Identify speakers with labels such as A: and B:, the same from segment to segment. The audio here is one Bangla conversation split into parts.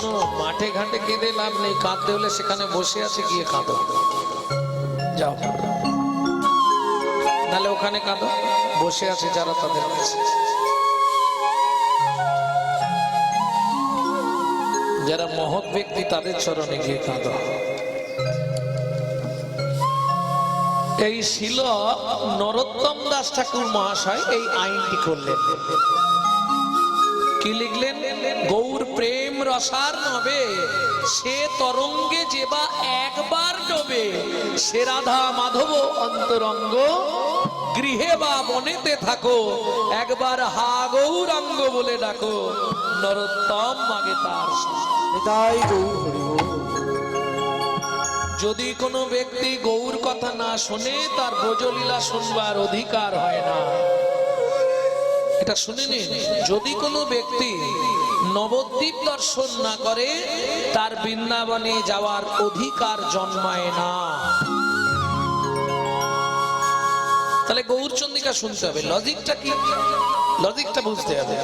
A: শোনো, মাঠে ঘাটে কেঁদে লাভ নেই, কাঁদতে হলে সেখানে বসে আছে, গিয়ে কাঁদো। যাও। নাহলে ওখানে কাঁদো। বসে আছে যারা তাদের কাছে। যারা মহৎ ব্যক্তি, তাদের চরণে গিয়ে কাঁদো। এই ছিল নরোত্তম দাস ঠাকুর মহাশয় এই আইনটি করলেন। কি লিখলেন? গৌর প্রেম রসার নবে সে তরঙ্গে যে বা একবার ডোবে। সে রাধা মাধব অন্তরঙ্গ গৃহে বা বনেতে থাকো। একবার হা গৌরাঙ্গ বলে ডাকো নরোত্তম মাগে তার
B: বল।
A: যদি কোনো ব্যক্তি গৌর কথা না শোনে তার ব্রজলীলা শুনবার অধিকার হয় না। এটা শুনে নিন, যদি কোনো ব্যক্তি নবদ্বীপ দর্শন না করে, তার বৃন্দাবনে যাওয়ার অধিকার জন্মায় না। তাহলে গৌরচন্দিকা শুনতে হবে, লজিকটা কি? লজিকটা বুঝতে হবে।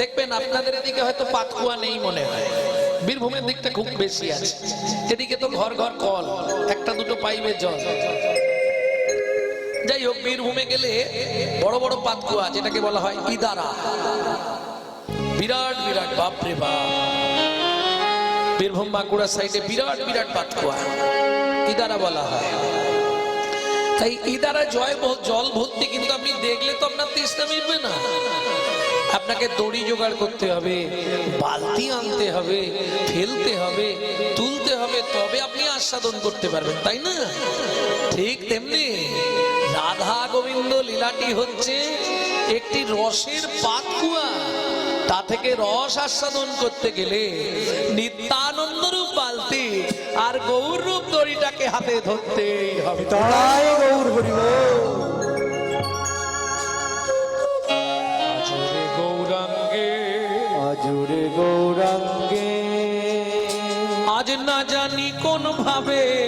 A: দেখবেন আপনাদের এদিকে হয়তো পাতকুয়া নেই মনে হয়, বীরভূমের দিকটা খুব বেশি আছে। এদিকে তো ঘর ঘর কল, একটা দুটো পাইপের জল। যাই হোক বীরভূমে গেলে বড় বড় পাতকুয়া যেটাকে বলা হয় ইদারা। বিরাট বিরাট, বাপরে বাপ। বীরভূম বাঁকুড়া সাইডে বিরাট বিরাট পাতকুয়া ইদারা বলা হয়। তাই ইদারা জয় জল ভর্তি, কিন্তু আপনি দেখলে তো আপনার তেষ্টা মিটবে না। আপনাকে দড়ি জোগাড় করতে হবে, বালতি আনতে হবে, ফেলতে হবে, তুলতে হবে, তবে আপনি আস্বাদন করতে পারবেন, তাই না? ঠিক তেমনি। রাধা গোবিন্দ লীলাটি হচ্ছে একটি রসের পাতকুয়া। তা থেকে রস আস্বাদন করতে গেলে নিত্যানন্দ রূপ বালতি আর গৌর রূপ দড়িটাকে হাতে ধরতেই হবে।
B: নিতাই গৌর হরি বল।
A: আজরে গৌরাঙ্গে।
B: আজুরে গৌরাঙ্গে।
A: আজ না জানি কোন ভাবে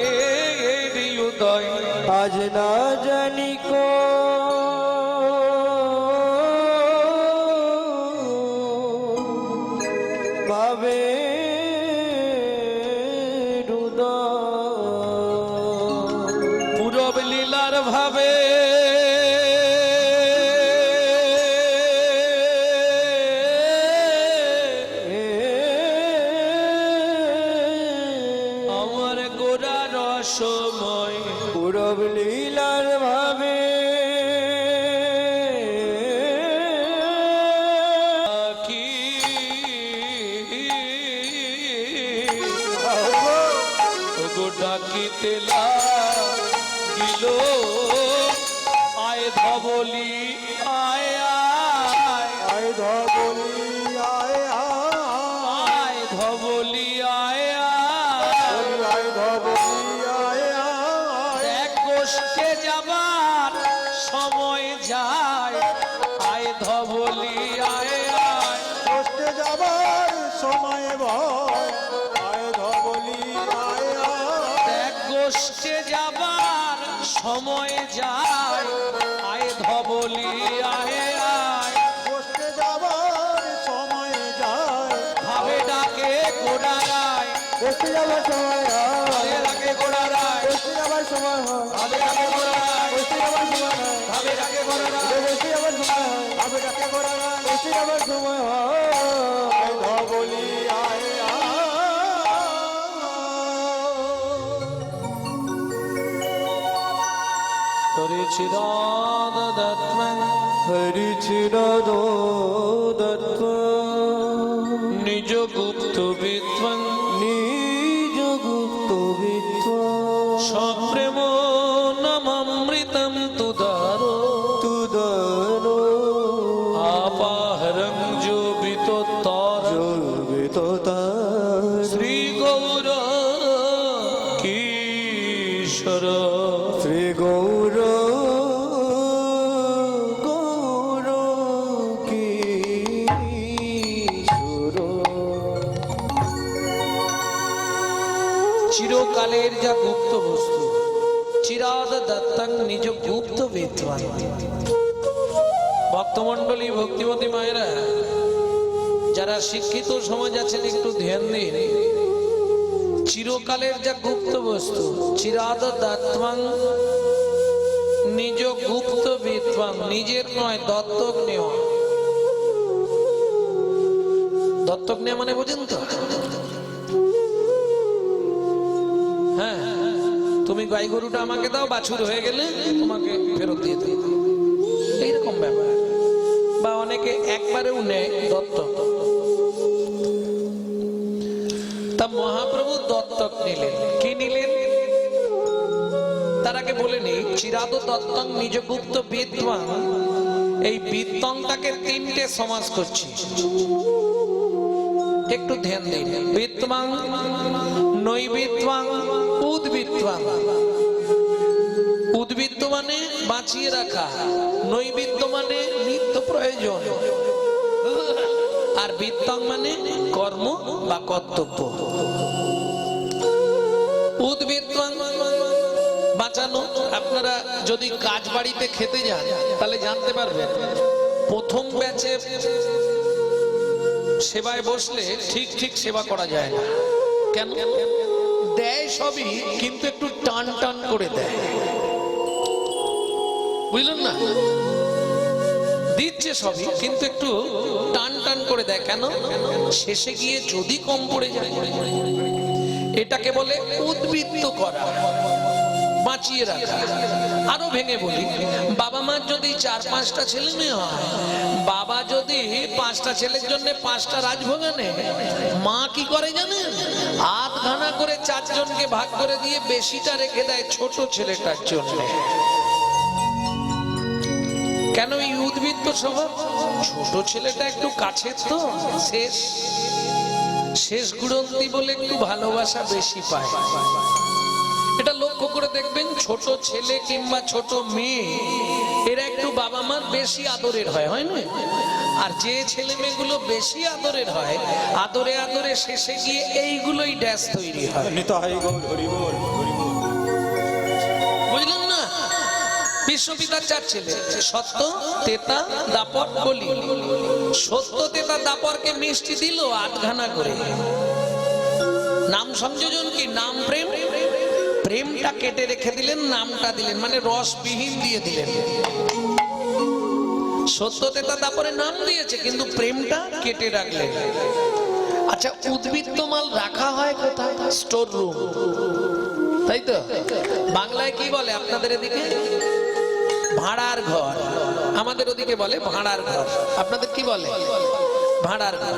B: ভাবে
A: সময় যায় আয় ধবলি আয় আয়।
B: কষ্টে যাবার সময়
A: যায়। ভাবে ডাকে গোড়া রায়।
B: কষ্টে যাবার সময়
A: ভাবে ডাকে গোড়া রায়।
B: কষ্টে যাবার সময় হয়।
A: ভাবে ডাকে গোড়া রায়।
B: কষ্টে যাবার সময় হয়।
A: ভাবে ডাকে গোড়া রায়।
B: কষ্টে যাবার সময়
A: ভাবে ডাকে গোড়া রায়।
B: কষ্টে যাবার সময় হয়।
A: তোরে চিরাদ দত্তমন
B: হরি
A: বিদ্বান ভক্তমন্ডলী ভক্তিমতী মায়েরা, যারা শিক্ষিত সমাজ আছেন, একটু ধ্যান দিন। চিরকালের যা গুপ্ত বস্তু চিরাদ দাত্মাং নিজ গুপ্ত বিদ্বাং নিজের নয়, দত্তক নেওয়া। দত্তক নেওয়া মানে বোঝেন তো? হ্যাঁ তুমি গাই গরুটা আমাকে দাও, বাছুর হয়ে গেলে তোমাকে ফেরত দিয়ে দেবো। একবারেও নেয় দত্তক। তা মহাপ্রভু দত্তক নিলেন। কি নিলেন? তার আগে বলে নেই, চিরাদ দত্তং নিজ গুপ্ত বিদ্বাং এই বিত্তংটাকে তিনটে সমাজ করছি। একটু ধ্যান দিন। বিদ্বাং নৈবিদ্বাং উদ্বিদ্বাং উদ্বৃত্ত মানে বাঁচিয়ে রাখা নৈবিদ্য মানে নিত্য প্রয়োজন। আর বিত্তং মানে কর্ম বা কর্তব্য। উদ্বৃত্তং বাঁচানো, আপনারা যদি কাজ বাড়িতে খেতে যান, তাহলে জানতে পারবেন, প্রথম ব্যাচে সেবায় বসলে ঠিক ঠিক সেবা করা যায় না। কেন? দেয় সবই, কিন্তু একটু টান টান করে দেয়। বুঝলেন না? দিচ্ছে সবই, কিন্তু একটু টান টান করে দেয়। কেন? শেষে গিয়ে যদি কম পড়ে যায়। এটাকে বলে উদ্বৃত্ত করা। বাঁচিয়ে রাখা। আরও ভেঙে বলি, বাবা মার যদি চার পাঁচটা ছেলে মেয়ে হয়, বাবা যদি পাঁচটা ছেলের জন্য পাঁচটা রাজভোগ আনে, মা কি করে জানেন? আধ ঘানা করে চারজনকে ভাগ করে দিয়ে বেশিটা রেখে দেয় ছোট ছেলেটার জন্য। কেন এই উদ্বৃত্ত স্বভাব? ছোট ছেলেটা একটু কাছের তো, শেষ। শেষ গুড়ন্তি বলে একটু ভালোবাসা বেশি পায়। এটা লক্ষ্য করে দেখবেন, ছোট ছেলে কিংবা ছোট মেয়ে, এরা একটু বাবা মার বেশি আদরের হয় হয় না আর যে ছেলে মেয়েগুলো বেশি আদরের হয়, আদরে আদরে শেষে গিয়ে এইগুলোই ড্যাশ তৈরি হয়। বিশ্বপিতার চার ছেলে, সত্য, তেতা, দাপর বলি সত্য, তেতা, দাপরকে মিষ্টি দিল আটঘানা করে। নাম সংযোজন কি? নাম প্রেম? প্রেমটা কেটে রেখে দিলেন, নামটা দিলেন মানে রসবিহীন দিয়ে দিলেন। সত্য, তেতা, দাপরে নাম দিয়েছে, কিন্তু প্রেমটা কেটে রাখলেন। আচ্ছা উদ্বৃত্ত মাল রাখা হয় কোথায়? Store room. তাই তো? বাংলায় কি বলে আপনাদের এদিকে? ভাড়ার ঘর। আমাদের ওদিকে বলে ভাড়ার ঘর। আপনাদের কি বলে? ভাড়ার ঘর।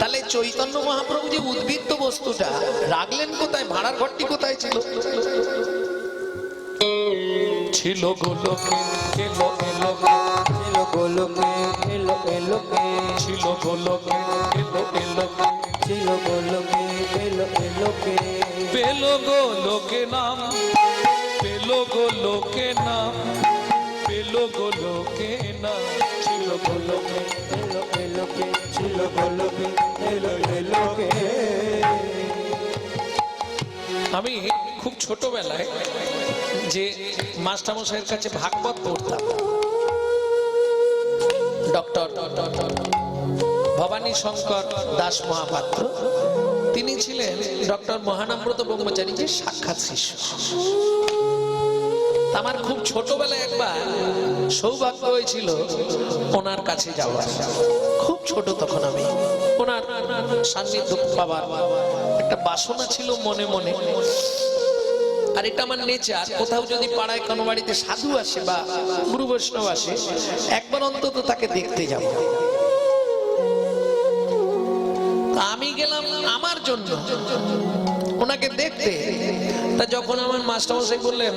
A: তাহলে চৈতন্য মহাপ্রভু যে উদ্বৃত্ত বস্তুটা রাখলেন কোথায়? ভাড়ার ঘরটি কোথায় ছিল? ছিল গোলকে এলো এলো
B: এলো গোলকে এলো এলোকে
A: ছিল গোলকে এলো এলো
B: ছিল গোলকে এলো এলোকে
A: পেল গোলকে নাম পেল গোলকে নাম। নাম
B: ছিল গোলকে, এলো এলোকে ছিল গোলকে, এলো এলোকে
A: আমি খুব ছোটবেলায় যে মাস্টারমশাইয়ের কাছে ভাগবত পড়তাম। ডক্টর ভবানী শঙ্কর দাস মহাপাত্র, তিনি ছিলেন ডক্টর মহানাম্রত ব্রহ্মচারীজির সাক্ষাৎ শিষ্য। আমার খুব ছোটবেলায় একবার সৌভাগ্য হয়েছিল ওনার কাছে যাওয়ার খুব ছোট তখন আমি। ওনার সান্নিধ্য পাবার একটা বাসনা ছিল মনে মনে। আর এটা আমার নেচার। কোথাও যদি পাড়ায় কোনো বাড়িতে সাধু আসে বা গুরু বৈষ্ণব আসে, একবার অন্তত তাকে দেখতে যাব। আমি গেলাম আমার জন্য। ওনাকে দেখতে। তা যখন আমার মাস্টারমশাই বললেন,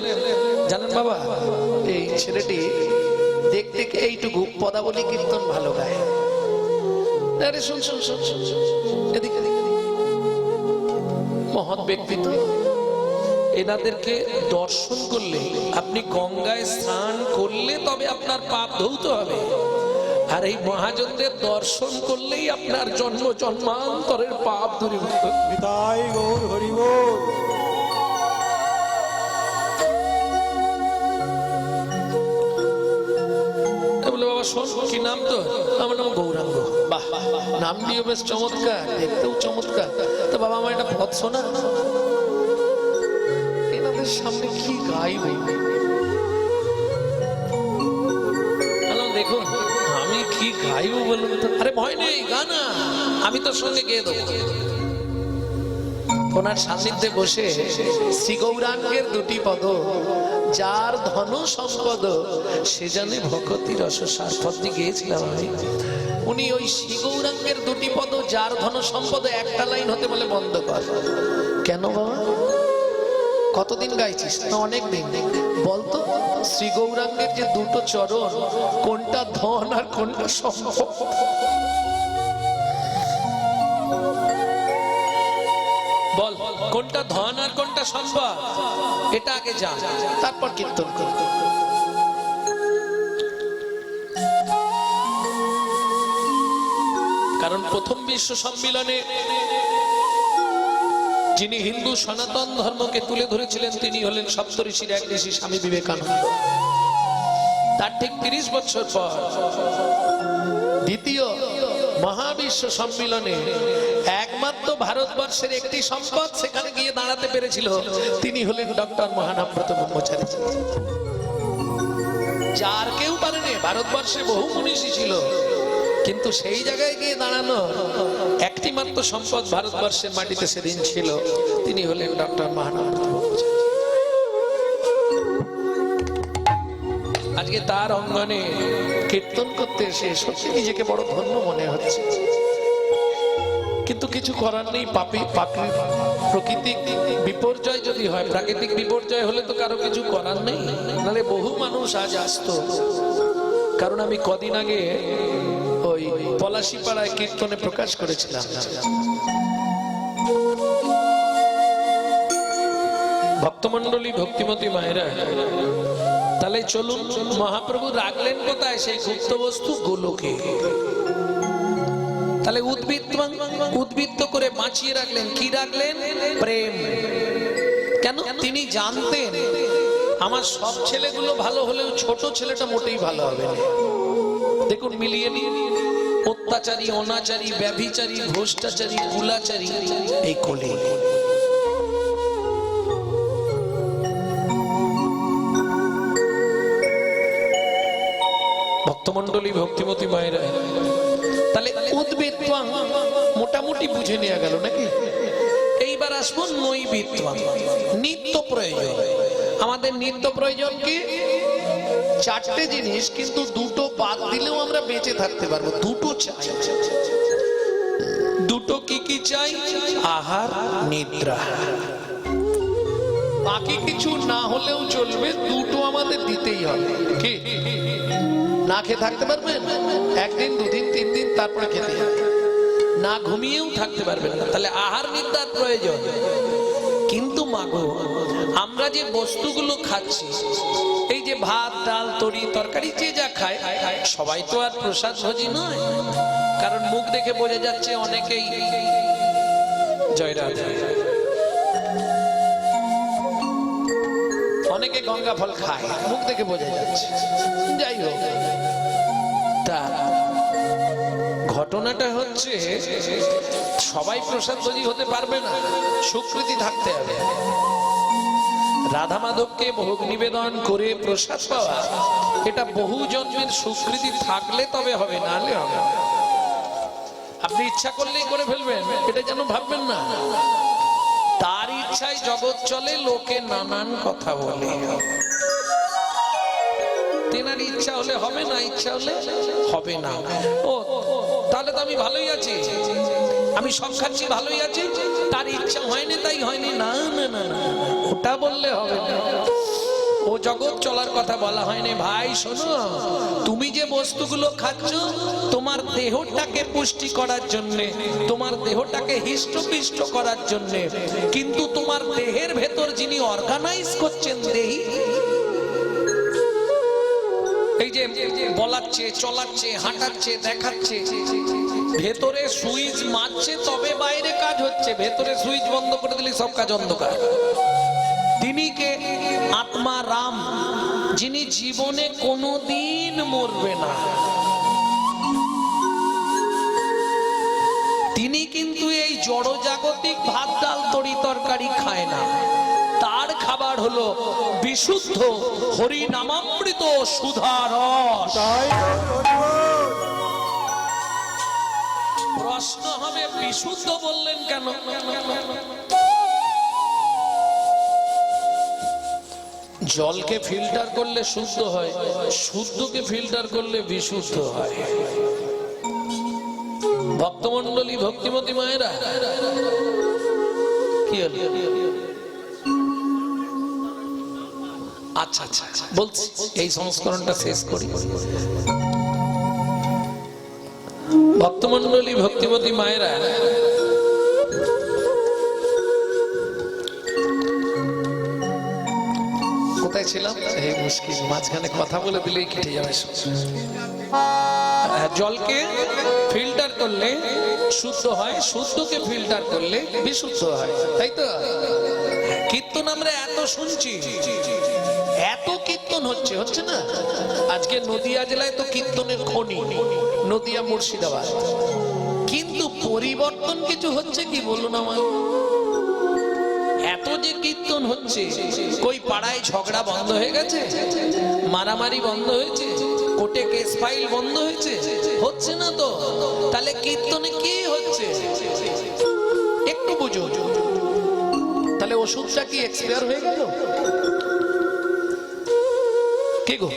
A: জানেন বাবা, এই ছেলেটি দেখতে এইটুকু পদাবলী কীর্তন ভালো গায়। আরে, শুন শুন শুন শুন এদিকে। মহৎ ব্যক্তিত্ব এনাদেরকে দর্শন করলে, আপনি গঙ্গায় স্নান করলে তবে আপনার পাপ ধৌত হবে। আর এই মহাজনদের দর্শন করলেই আপনার জন্ম জন্মান্তরের পাপ দূরীভূত হবে।
B: নিতাই গৌর
A: বাবা বাবা শোন কি নাম তো আমার নাম গৌরাঙ্গ। বাহ নাম দিও বেশ চমৎকার দেখতেও চমৎকার। তো বাবা আমার একটা পথ শোনা। এনাদের সামনে কি গাইব? বললাম, কি গাইব বলুন তো? আরে ভয় নেই, গানা। আমি তোর সঙ্গে গেয়ে দেবো। ওনার সান্নিধ্যে বসে শ্রী গৌরাঙ্গের দুটি পদ, যার ধন সম্পদ, সে জানে ভকতি রস শাস্ত্রী গিয়েছিলাম আমি। উনি ওই শ্রী গৌরাঙ্গের দুটি পদ, যার ধন সম্পদ, একটা লাইন হতে বলে বন্ধ কর। কেন বাবা? কতদিন গাইছিস? না অনেক দিন বলতো শ্রী গৌরাঙ্গের যে দুটো চরণ কোনটা ধন আর কোনটা সম্পদ? বল কোনটা ধন আর কোনটা সম্পদ? এটা আগে যা। তারপর কীর্তন কর। কারণ প্রথম বিশ্ব সম্মিলনে যিনি হিন্দু সনাতন ধর্মকে তুলে ধরেছিলেন, তিনি হলেন সপ্তঋষির এক ঋষি স্বামী বিবেকানন্দ। তার ঠিক তিরিশ বছর পর দ্বিতীয় মহাবিশ্ব সম্মিলনে একমাত্র ভারতবর্ষের একটি সম্পদ সেখানে গিয়ে দাঁড়াতে পেরেছিল, তিনি হলেন ডক্টর মহানাব্রত ব্রহ্মচারী। যার কেউ পারেনি ভারতবর্ষে বহু মনীষী ছিল। কিন্তু সেই জায়গায় গিয়ে দাঁড়ানো একটি মাত্র সম্পদ ভারতবর্ষের মাটিতে সেদিন ছিল, তিনি হলেন ডক্টর ব্রহ্মচারী আজকে তার অঙ্গনে কীর্তন করতে এসে সত্যি নিজেকে বড় ধন্য মনে হচ্ছে। কিন্তু কিছু করার নেই, পাপি পাপি, প্রাকৃতিক বিপর্যয় যদি হয়, প্রাকৃতিক বিপর্যয় হলে তো কারও কিছু করার নেই। নাহলে বহু মানুষ আজ আসতো। কারণ আমি কদিন আগে পলাশি পাড়ায় কীর্তনে প্রকাশ করেছিলাম। ভক্তমন্ডলী ভক্তিমতী মায়েরা, তাহলে চলুন মহাপ্রভু রাখলেন কোথায় সেই গুপ্ত বস্তু? গোলকে। তাহলে উদ্বৃত্ত উদ্বৃত্ত করে বাঁচিয়ে রাখলেন, কি রাখলেন? প্রেম। কেন? তিনি জানতেন, আমার সব ছেলেগুলো ভালো হলেও ছোট ছেলেটা মোটেই ভালো হবে দেখুন, মিলিয়ে নিন অত্যাচারী, অনাচারী, ব্যভিচারী, ভ্রষ্টাচারী, কুলাচারী, এই কলি। ভক্তমন্ডলী ভক্তিমতী মায়েরা, তাহলে উদ্বেত্তাং মোটামুটি বুঝে নেওয়া গেল নাকি? এইবার আসব নৈবিত্তাং নিত্য প্রয়োজন। আমাদের নিত্য প্রয়োজন কি? চারটে জিনিস কিন্তু দুটো বাদ দিলেও আমরা বেঁচে থাকতে পারব। দুটো চাই। দুটো কি কি চাই? আহার, নিদ্রা। বাকি কিছু না হলেও চলবে, দুটো আমাদের দিতেই হবে। কি? না খেয়ে থাকতে পারবেন একদিন, দুদিন, তিন দিন, তারপরে খেতে না ঘুমিয়েও থাকতে পারবেন না। তাহলে আহার, নিদ্রার প্রয়োজন। মাগো, আমরা যে বস্তুগুলো খাচ্ছি, এই যে ভাত, ডাল, তরি, তরকারি, যে যা খায় সবাই তো আর প্রসাদ ভোজি নয়। কারণ মুখ দেখে বোঝা যাচ্ছে অনেকেই জয়রাধ অনেকে গঙ্গা ফল খায়, মুখ দেখে বোঝা যাচ্ছে। যাই হোক, তা ঘটনাটা হচ্ছে, সবাই প্রসাদ ভোজি হতে পারবে না, সুকৃতি থাকতে হবে। রাধা মাধবকে ভোগ নিবেদন করে প্রসাদ পাওয়া, এটা বহু জন্মের সুকৃতি থাকলে তবে হবে না হলে হবে আপনি ইচ্ছা করলেই করে ফেলবেন, এটা যেন ভাববেন না। তার ইচ্ছায় জগৎ চলে, লোকে নানান কথা বলে। তেনার ইচ্ছা হলে হবে না, ইচ্ছা হলে হবে না। ও তাহলে তো আমি ভালোই আছি। আমি সব খাচ্ছি, ভালোই আছি। তার ইচ্ছা হয়নি, তাই হয়নি। না না না ওটা বললে হবে না। ও জগৎ চলার কথা বলা হয়নি। ভাই, শোনো, তুমি যে বস্তুগুলো খাচ্ছ, তোমার দেহটাকে পুষ্টি করার জন্য, তোমার দেহটাকে হিষ্টপিষ্ট করার জন্য, কিন্তু তোমার দেহের ভেতর যিনি অর্গানাইজ করছেন দেহি এই যে বলাচ্ছে, চলাচ্ছে, হাঁটাচ্ছে, দেখাচ্ছে, ভেতরে সুইচ মারছে, তবে বাইরে কাজ হচ্ছে। ভেতরে সুইচ বন্ধ করে দিলে সব কাজ অন্ধকার। তিনি কে? আত্মা রাম, যিনি জীবনে কোনো দিন মরবে না। তিনি কিন্তু এই জড়জাগতিক ভাত, ডাল, তরি তরকারি খায় না। তার খাবার হলো বিশুদ্ধ হরি নামামৃত সুধারস
B: তাই তো হরিবল।
A: প্রশ্ন হবে বিশুদ্ধ বললেন কেন? জলকে ফিল্টার করলে শুদ্ধ হয় শুদ্ধকে ফিল্টার করলে বিশুদ্ধ হয়। ভক্তমন্ডলী ভক্তিমতী মায়েরা কি হলো? আচ্ছা আচ্ছা আচ্ছা। বলছি এই সংস্করণটা শেষ করি। ভক্তমন্ডলী ভক্তিমতী মায়েরা কোথায় ছিলাম? এই মুশকিল মাঝখানে কথা বলে দিলেই কেটে যাবে হ্যাঁ, জলকে ফিল্টার করলে শুদ্ধ হয় শুদ্ধকে ফিল্টার করলে বিশুদ্ধ হয় তাই তো? কীর্তন আমরা এত শুনছি। এত কীর্তন হচ্ছে হচ্ছে না? আজকে নদিয়া জেলায় তো কীর্তনের খনি, নদিয়া মুর্শিদাবাদ। কিন্তু পরিবর্তন কিছু হচ্ছে কি বলুন আমার এত যে কীর্তন হচ্ছে, কই পাড়ায় ঝগড়া বন্ধ হয়ে গেছে? মারামারি বন্ধ হয়েছে? কোর্টে কেস ফাইল বন্ধ হয়েছে? হচ্ছে না তো? তাহলে কীর্তনে কি হচ্ছে? একটু বুঝো তাহলে ওষুধটা কি এক্সপায়ার হয়ে গেল? কে গো?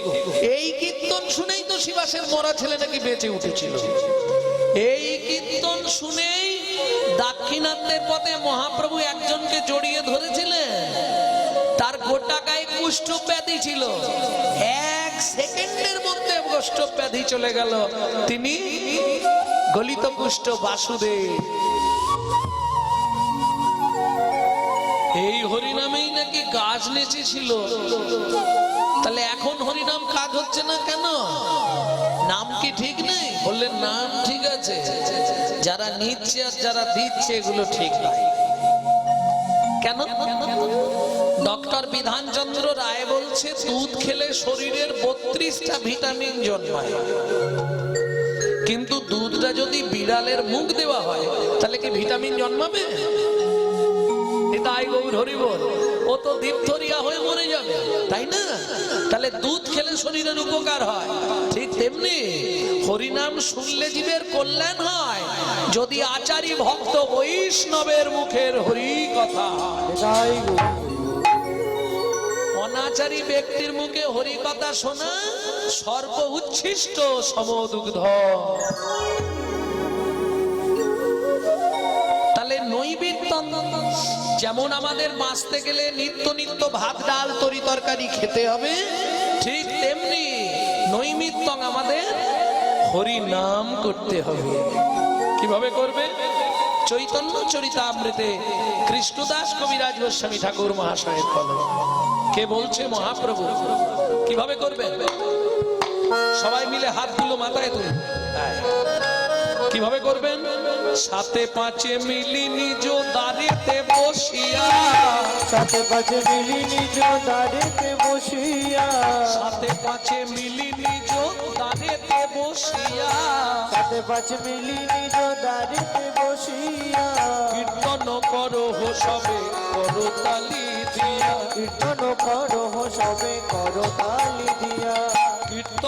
A: এই কীর্তন শুনেই তো শিবাসের মরা ছেলে নাকি বেঁচে উঠেছিল। এই কীর্তন শুনেই দাক্ষিণাত্যের পথে মহাপ্রভু একজনকে জড়িয়ে ধরেছিলেন। তার গোটা গায়ে কুষ্ঠ ব্যাধি ছিল। এক সেকেন্ডের মধ্যে কুষ্ঠ ব্যাধি চলে গেল। তিনি গলিত কুষ্ঠ বাসুদেব। এই হরিনামেই নাকি গাছ নেচেছিল। তাহলে এখন হরিনাম কাজ হচ্ছে না কেন? নাম কি ঠিক নেই? বললেন, নাম ঠিক আছে। যারা নিচ্ছে আর যারা দিচ্ছে, এগুলো ঠিক নাই। কেন? ডক্টর বিধানচন্দ্র রায় বলছে, দুধ খেলে শরীরের বত্রিশটা ভিটামিন জন্মায়। কিন্তু দুধটা যদি বিড়ালের মুখ দেওয়া হয়, তাহলে কি ভিটামিন জন্মাবে? তাই গৌর হরি বল ও হয়ে মরে যাবে। তাই না? তাহলে দুধ খেলে শরীরের উপকার হয়। ঠিক তেমনি হরিনাম শুনলে জীবের কল্যাণ হয়। যদি আচারী ভক্ত বৈষ্ণবের মুখের হরি কথা। অনাচারী ব্যক্তির মুখে হরি কথা শোনা সর্ব উচ্ছিষ্ট সমদুগ্ধ। যেমন আমাদের বাঁচতে গেলে নিত্য নিত্য ভাত, ডাল, তরি তরকারি খেতে হবে, ঠিক তেমনি নৈমিত্য আমাদের হরি নাম করতে হবে। কীভাবে করবে? চৈতন্য চরিতামৃতে কৃষ্ণদাস কবিরাজ গোস্বামী ঠাকুর মহাশয়ের কলম কে বলছে? মহাপ্রভু। কীভাবে করবে? সবাই মিলে হাতগুলো মাথায় হ্যাঁ। কীভাবে করবেন? সাথে পাঁচে মিলি নিজ দাঁড়িতে বসিয়া।
B: সাথে পাঁচে মিলি নিজ দাঁড়িতে বসিয়া।
A: সাথে পাঁচে মিলি নিজ দাঁড়িতে বসিয়া।
B: সাথে পাঁচে মিলি নিজ দাঁড়িতে বসিয়া।
A: কীর্তন করো সবে করো তালি দিয়া।
B: কীর্তন করো সবে করো তালি দিয়া।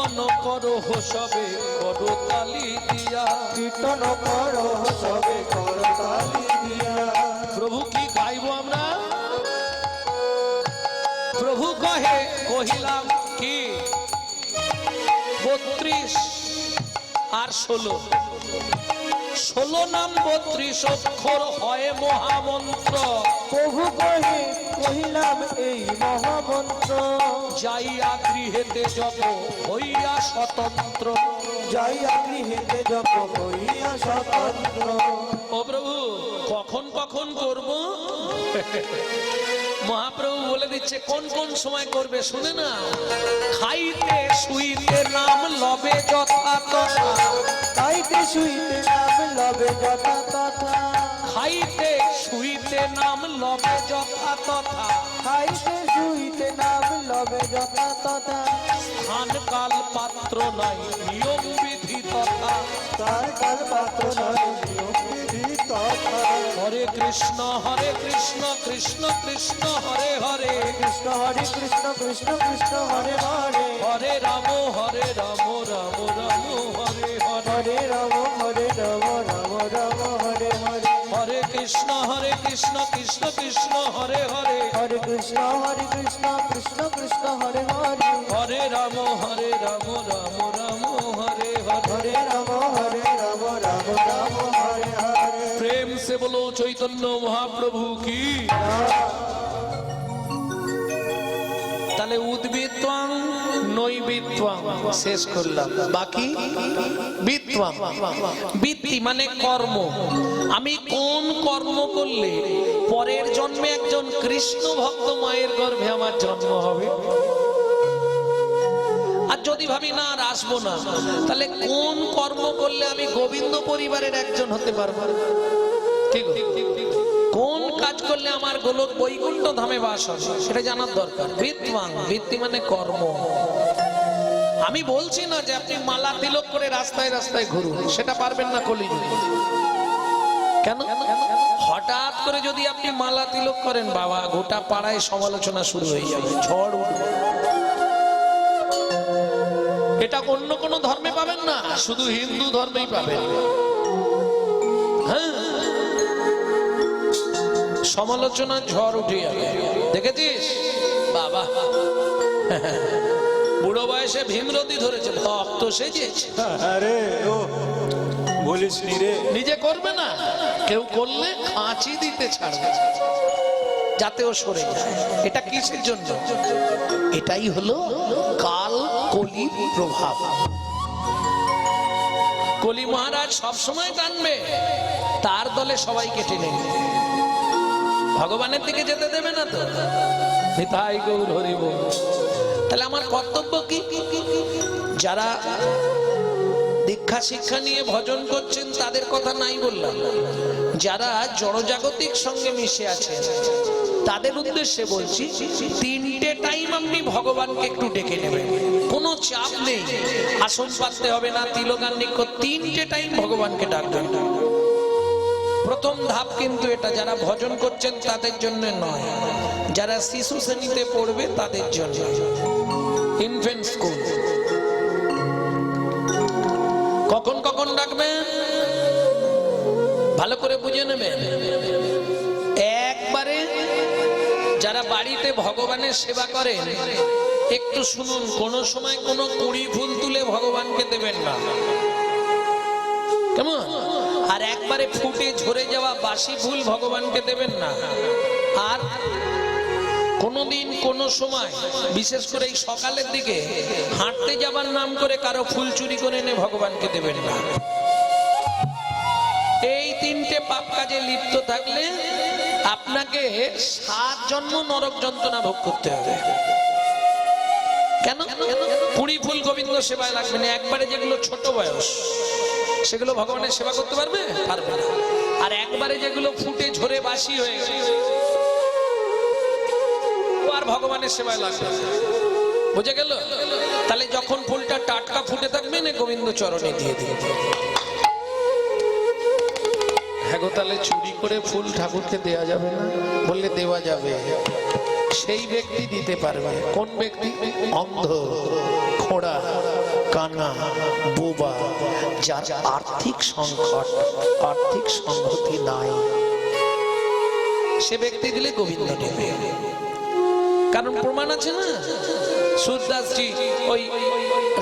A: কীর্তন করো সবে করো তালি দিয়া।
B: কীর্তন করো সবে করো তালি দিয়া।
A: প্রভু কি গাইব আমরা? প্রভু কহে কহিলাম কি? বত্রিশ আর ষোলো। ষোলো নাম বত্রিশ অক্ষর হয় মহামন্ত্র।
B: প্রভু কহে এই মহামন্ত্র।
A: যাইয়া গৃহেতে জপ হইয়া স্বতন্ত্র।
B: যাইয়া গৃহেতে জপ হইয়া স্বতন্ত্র।
A: ও প্রভু কখন কখন করব? মহাপ্রভু বলে দিচ্ছে কোন কোন সময় করবে শুনে না? খাইতে শুইতে নাম লবে যথা তথা
B: তাইতে শুইতে নাম লবে যথা তথা
A: খাইতে শুইতে নাম লবে যথা তথা
B: খাইতে শুইতে নাম লবে যথা তথা
A: স্থান কাল পাত্র নাই নিয়ম বিধি তথা।
B: তার কাল পাত্র নয় নিয়ম বিধি তথা।
A: হরে কৃষ্ণ হরে কৃষ্ণ কৃষ্ণ কৃষ্ণ হরে হরে।
B: কৃষ্ণ হরে কৃষ্ণ কৃষ্ণ কৃষ্ণ হরে হরে।
A: হরে রাম হরে রাম রাম রাম হরে। হরে
B: রাম
A: কৃষ্ণ কৃষ্ণ কৃষ্ণ হরে হরে।
B: হরে কৃষ্ণ হরে কৃষ্ণ কৃষ্ণ কৃষ্ণ হরে হরে।
A: হরে রাম হরে রাম রাম রাম হরে হরে।
B: হরে রাম হরে রাম রাম রাম হরে হরে।
A: প্রেম সে বলো চৈতন্য মহাপ্রভু কি? তাহলে উদ্ভিত্বাং শেষ করলাম। বাকি? বৃত্তি মানে কর্ম। আমি কোন কর্ম করলে পরের জন্মে একজন কৃষ্ণ ভক্ত মায়ের গর্ভে আমার জন্ম হবে? আর যদি ভাবি, না, আর আসব না, তাহলে কোন কর্ম করলে আমি গোবিন্দ পরিবারের একজন হতে পারব? ঠিক কোন কাজ করলে আমার গোলক বৈকুণ্ঠ ধামে বাস হবে? সেটা জানার দরকার। বিদ্বাং বৃত্তি মানে কর্ম। আমি বলছি না যে আপনি মালা তিলক করে রাস্তায় রাস্তায় ঘুরুন, সেটা পারবেন না কলিযুগে। কেন? হঠাৎ করে যদি আপনি মালা তিলক করেন, বাবা, গোটা পাড়ায় সমালোচনা শুরু হয়ে যাবে, ঝড় উঠবে। এটা অন্য কোনো ধর্মে পাবেন না, শুধু হিন্দু ধর্মেই পাবেন। হ্যাঁ? সমালোচনা ঝড় উঠে যাবে। দেখেছিস? বাবা। বয়সে ভীমরতি ধরেছে ভক্ত সেজেছে।
B: আরে ও বলিস নি রে।
A: নিজে করবে না কেউ করলে খাঁচি দিতে ছাড়বে। যাতে ও সরে যায়। এটা কিসের জন্য? এটাই হলো কাল কলি প্রভাব। কলি মহারাজ সব সময় টানবে তার দলে সবাইকে টেনে নেবে। ভগবানের দিকে যেতে দেবে না তো? নিতাই গৌর হরি বল। তাহলে আমার কর্তব্য কি? যারা দীক্ষা শিক্ষা নিয়ে ভজন করছেন, তাদের কথা নাই বললাম। যারা জড়জাগতিক সঙ্গে মিশে আছেন, তাদের উদ্দেশ্যে বলছি, তিনটে টাইম আপনি ভগবানকে একটু ডেকে নেবেন। কোনো চাপ নেই। আসন পাততে হবে না তিলকান্নিক তিনটে টাইম ভগবানকে ডাকবেন। প্রথম ধাপ কিন্তু এটা, যারা ভজন করছেন, তাদের জন্য নয়। যারা শিশু শ্রেণীতে পড়বে, তাদের জন্য। ইনফেন্ট স্কুল কখন কখন ডাকবেন? ভালো করে বুঝে নেবেন। একবারে যারা বাড়িতে ভগবানের সেবা করেন, একটু শুনুন, কোন সময় কোনো কুড়ি ফুল তুলে ভগবানকে দেবেন না। কেমন? আর একবারে ফুটে ঝরে যাওয়া বাসি ফুল ভগবানকে দেবেন না। কোনোদিন কোনো সময়, বিশেষ করে এই সকালের দিকে, হাঁটতে যাবার নাম করে কারও ফুল চুরি করে এনে ভগবানকে দেবেন না। এই তিনটে পাপ কাজে লিপ্ত থাকলে আপনাকে সাত জন্ম নরক যন্ত্রণা ভোগ করতে হবে। কেন? কুড়ি ফুল গোবিন্দ সেবায় লাগবে না। একবারে যেগুলো ছোট বয়স, সেগুলো ভগবানের সেবা করতে পারবে? পারবে না। আর একবারে যেগুলো ফুটে ঝরে বাসি হয়ে আর ভগবানের সেবায় লাগবে। বুঝে গেল? তাহলে যখন ফুলটা টাটকা ফুটে থাকবে না গোবিন্দ চরণে দিয়ে দিয়ে হ্যাঁ তাহলে চুরি করে ফুল ঠাকুরকে যাবে না? বললে দেওয়া যাবে। সেই ব্যক্তি দিতে পারবে। কোন ব্যক্তি? অন্ধ, খোড়া, কানা, বোবা, যার আর্থিক সংকট, আর্থিক সংহতি নাই। সে ব্যক্তি দিলে গোবিন্দ কারণ প্রমাণ আছে না? সুরদাসজি ওই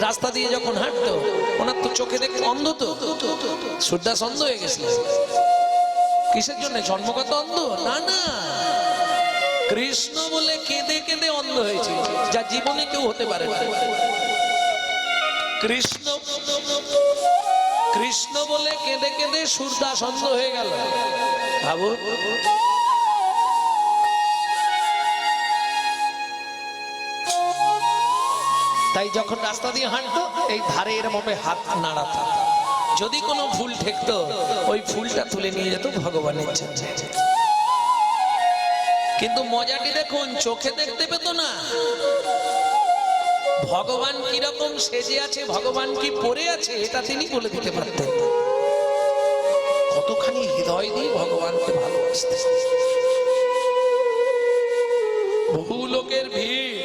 A: রাস্তা দিয়ে যখন হাঁটতো, ওনার তো চোখে দেখতে অন্ধ তো। সুরদাস অন্ধ হয়ে গেছিল। কিসের জন্য? জন্মগত অন্ধ? না না। কৃষ্ণ বলে কেঁদে কেঁদে অন্ধ হয়েছে, যা জীবনে কেউ হতে পারে না। কৃষ্ণ কৃষ্ণ বলে কেঁদে কেঁদে সুরদাস অন্ধ হয়ে গেল। ভাবু তাই যখন রাস্তা দিয়ে হাঁটতো, এই ধারে এরম ভাবে হাত নাড়াতো। যদি কোনো ফুল ঠেকতো, ওই ফুলটা তুলে নিয়ে যেত ভগবানের কিন্তু মজাটি দেখুন? চোখে দেখতে পেত না। ভগবান কীরকম সেজে আছে, ভগবান কি পড়ে আছে, এটা তিনি বলে দিতে পারতেন কতখানি হৃদয় দিয়ে ভগবানকে ভালোবাসতে বহু লোকের ভিড়।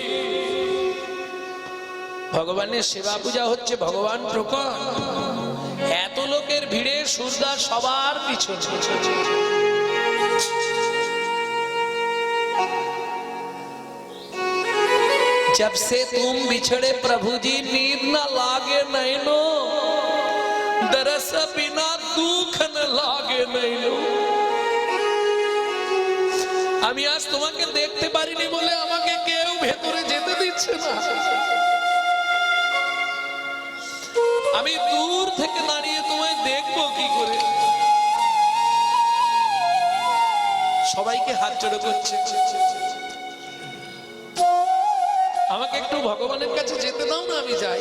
A: ভগবানের সেবা পূজা হচ্ছে ভগবান প্রকট এত লোকের ভিড়ে সুরদাস সবার পিছনে जब से तुम बिछड़े प्रभु जी नींद न लागे नैनो दरस बिना दुख न लागे नैनो আমি আজ তোমাকে দেখতে পারিনি বলে আমাকে কেউ ভেতরে যেতে দিচ্ছে না আমি দূর থেকে দাঁড়িয়ে তোমায় দেখবো কি করে সবাইকে হাত জোড়ো করছে আমাকে একটু ভগবানের কাছে যেতে দাও না আমি যাই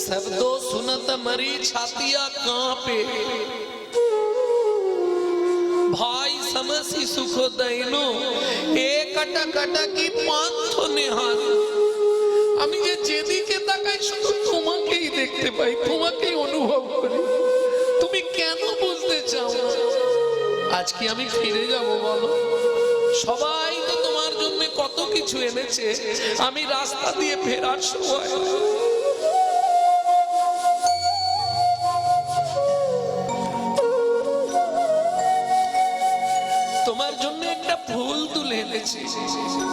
A: शब्दों सुनत मरी छातिया कांपे সমসি সুখ দৈনো এ কাটা কাটা কি পান্থ নেহান আমি যে যেদিকে তাকাই শুধু তোমাকেই দেখতে পাই, তোমাকেই অনুভব করি। তুমি কেন বুঝতে চাও? আজকে আমি ফিরে যাব বলো? সবাই তো তোমার জন্য কত কিছু এনেছে। আমি রাস্তা দিয়ে ফেরার সময় sí, sí, sí.